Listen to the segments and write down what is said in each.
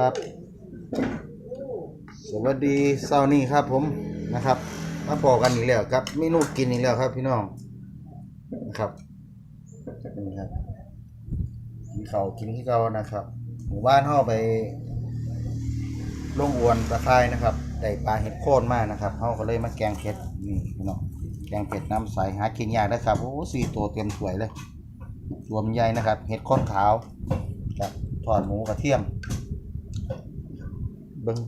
ครับ สวัสดีเช้านี้ครับผมนะครับ มาพอกันอีกแล้วครับเมนูกินอีกแล้วครับ พี่น้องนะครับนี่ครับกินข้ากินที่เก่านะครับหมู่บ้านเฮาไปลงอวนตะไคร้นะครับได้ปลาเห็ดโคนมานะครับเฮาก็เลยมาแกงเผ็ดนี่พี่น้องแกงเผ็ดน้ำใสหากินยากนะครับโอ้สี่ตัวเต็มถ้วยเลยรวมใหญ่นะครับ เห็ดข้นขาวกับทอดหมูกระเทียม เบิ้ง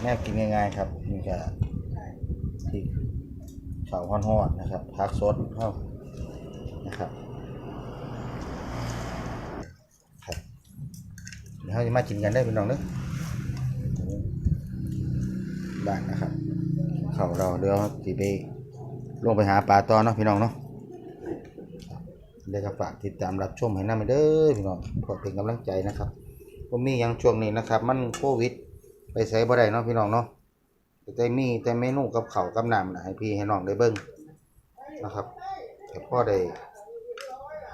แม่กินง่ายๆครับนี่ก็ที่เขาวฮอนๆนะครับพักสดเข้านะครับครับเดี๋ยวเราจะมากินกันได้เป็นน้องเด้อบ้านนะครับเขาวเราเดี๋ยวสิไปลงไปหาปลาตอนเนาะพี่น้องเนาะ เดี๋ยวก็ฝากติดตามรับชมให้นำเด้อพี่น้องเพื่อเป็นกำลังใจนะครับผมมีอย่างช่วงนี้นะครับ มันโควิด ไปใช้บ่ได้เนาะพี่น้องเนาะแต่มีแต่เมนูกับเขากับน้ำนะให้พี่ให้น้องได้เบิ่งนะครับแต่พ่อได้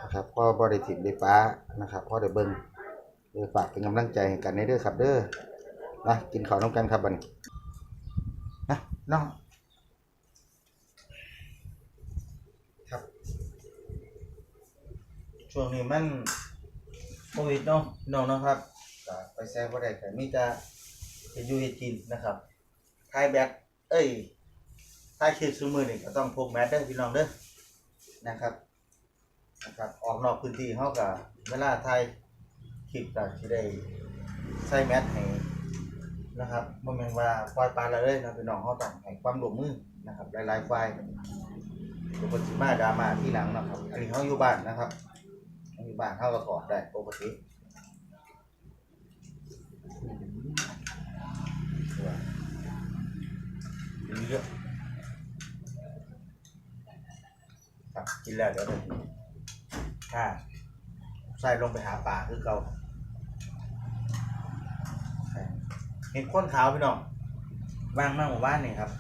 นะครับพ่อบ่ได้ถิ่มได้ป้านะครับพ่อได้เบิ่งเดี๋ยฝากเป็นกำลังใจให้กันในเด้อครับเด้อนะกินข้าวน้ำกันครับบันนะน้องครับ ช่วงนี้มันโควิดเนาะน้องเนาะครับก็ไปแซงบ่ได้แต่มีแต่เฮ็ดอยู่เฮ็ดกินนะครับทายแบตเอ้ยทายชื่อซุมือนี่ก็ต้องพกแมสเด้อพี่น้องเด้อนะครับนะครับ ออกนอกพื้นที่เฮาก็เวลาถ่ายคลิปก็สิได้ใส่แมสให้นะครับบ่แม่นว่าปล่อยปลาละเลยนะพี่น้องเฮาต้องให้ความร่วมมือนะครับหลายๆฝ่ายเดี๋ยวเพิ่นสิมาดราม่าที่หลังนะครับอันนี้เฮาอยู่บ้านนะครับ มีบ้านเข้าก็ถอดได้ปกติเยอะครับกินแล้วเดี๋ยวถ้าใส่ลงไปหาปลาคือเก่าเห็นข้นขาวพี่น้องว่างมากหมู่บ้านนี่ครับ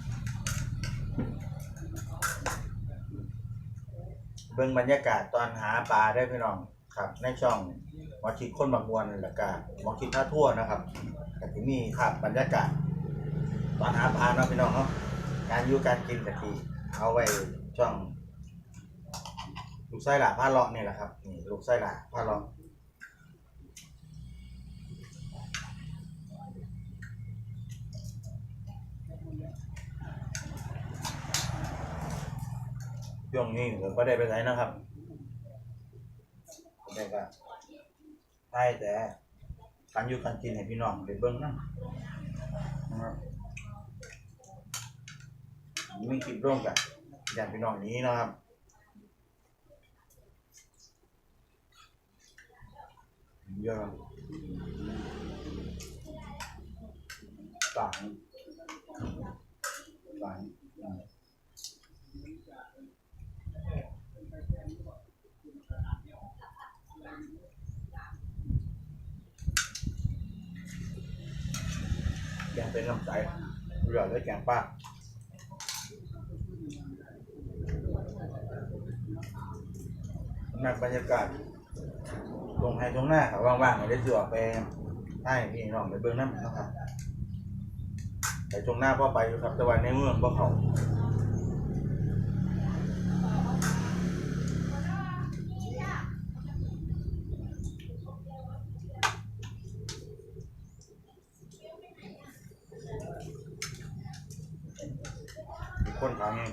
เบิ่งบรรยากาศตอนหาปลาได้พี่น้อง ครับ ในช่องหมอคิดคนบางมวนนั่แหละกาหมอคิดท่าทั่วนะครับก็ที่มีภาพบรรยากาศตอนหาปลาเนาะพี่น้องเนาะการอยู่การกินกะทิเอาไว้ช่องลูกไส้หลาผ้าเลาะนี่แหละครับนี่ลูกไส้หลาผ้าเลาะช่วงนี้ผมก็ได้ไปไหนนะครับ ก็ใช่แต่การอยู่การกินให้พี่น้องได้เบิ่งนะนะครับมีคลิปร่วมกันอย่างพี่น้องนี้นะครับเยอะต่างต่างแก งเป็นน้ำใสเรือเลยแกงป้านักบรรยากาศตรงไฮตรงหน้าค่ะว่างๆได้เสือไปให้พี่น้องไปเบื้องน้ำนะครับแต่ตรงหน้าพ่อไปอยู่ครับแต่ว่าในเมืองพ่เขา คนทางนี้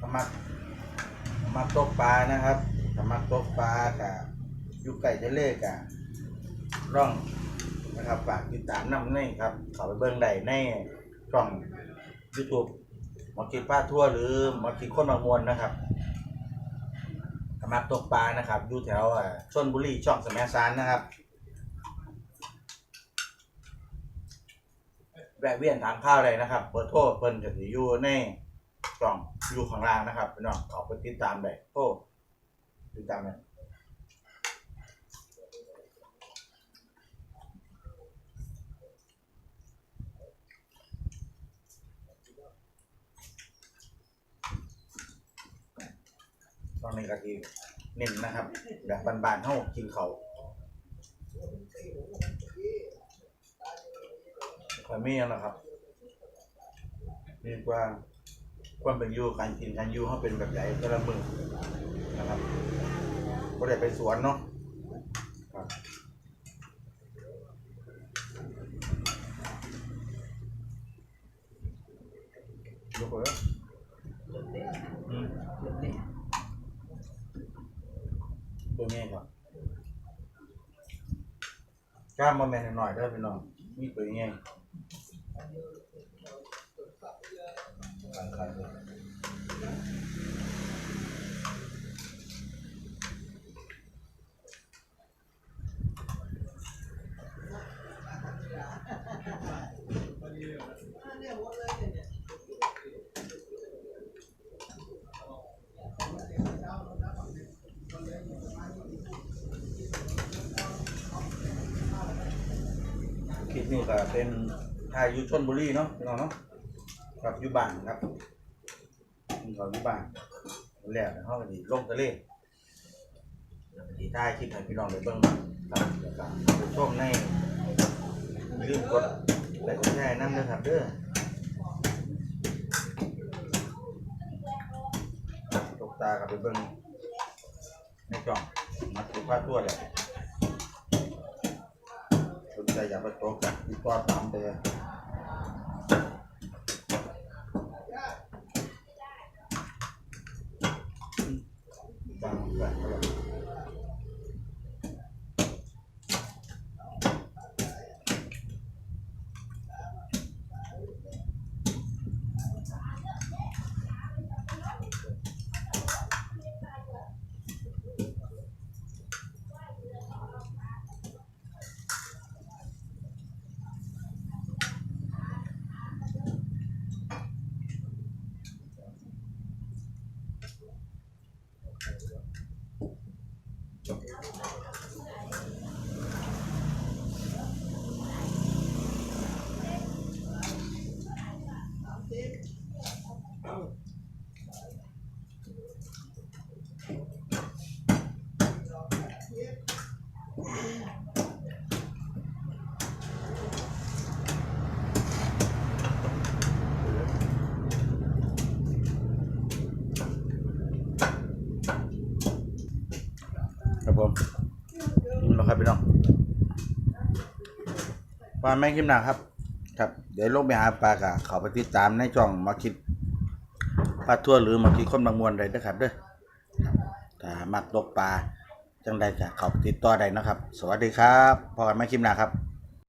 สมัครสมัครตกปลานะครับสมัครตกปลากับอยู่ไก่ทะเลกับร่องนะครับฝากติดตามน้ำในครับเขาไปเบิ่งได้ในช่อง YouTube หมอคิดป้าทั่วหรือหมอคิดคนบางมวลนะครับสมัครตกปลานะครับอยู่แถวอ่าชนบุรีช่องสมสารนะครับ แวะเวียนทานข้าวอะไรนะครับเบอร์โทรเพิ่นก็สิอยู่ในกล่องอยู่ข้างล่างนะครับพี่น้องเขาไปติดตามเลยโทรติดตามเลยตอนนี้ก็ที่เน้นนะครับ แบบบานๆเท่ากินเขา วแต่มีอันนะครับมีกว่าความเป็นอยู่การกินการอยู่เฮาเป็นแบบไหนแต่ละมือนะครับบ่ได้ไปสวนเนาะครับยกเลยอืมตัวนี้ครับกล้ามมาแม่นหน่อยๆเด้อพี่น้องมีตัวนี้ย คลิปนี้ก็เป็น ถ่ายอยู่ชนบุรีเนาะพี่น้องเนาะกับอยู่บ้านครับกินข้าวอยู่บ้านวันแรกเฮาก็สิลงทะเลแล้วก็สิถ่ายคลิปให้พี่น้องได้เบิ่งครับแล้วก็ไปชมในอย่าลืมกดไลค์กดแชร์นำเด้อครับเด้อตกตากับไปเบิ่งในจ่องมาถือผ้าตัวแหละสนใจอยากไปโต๊ะกันติดต่อตามเบอ ร์ตามแบ ปลาแม่งกิมหนาครับ ครับ เดี๋ยวลงไปหาปลากะเขาไปติดตามในจ่องมาคิดปลาทั่วหรือมาคิดคนบางมวลใดนะครับเด้อถ้ามักตกปลาจังใดกะเขาไปติดต่อใดนะครับ สวัสดีครับพอกันไม่คลิปหนาครับ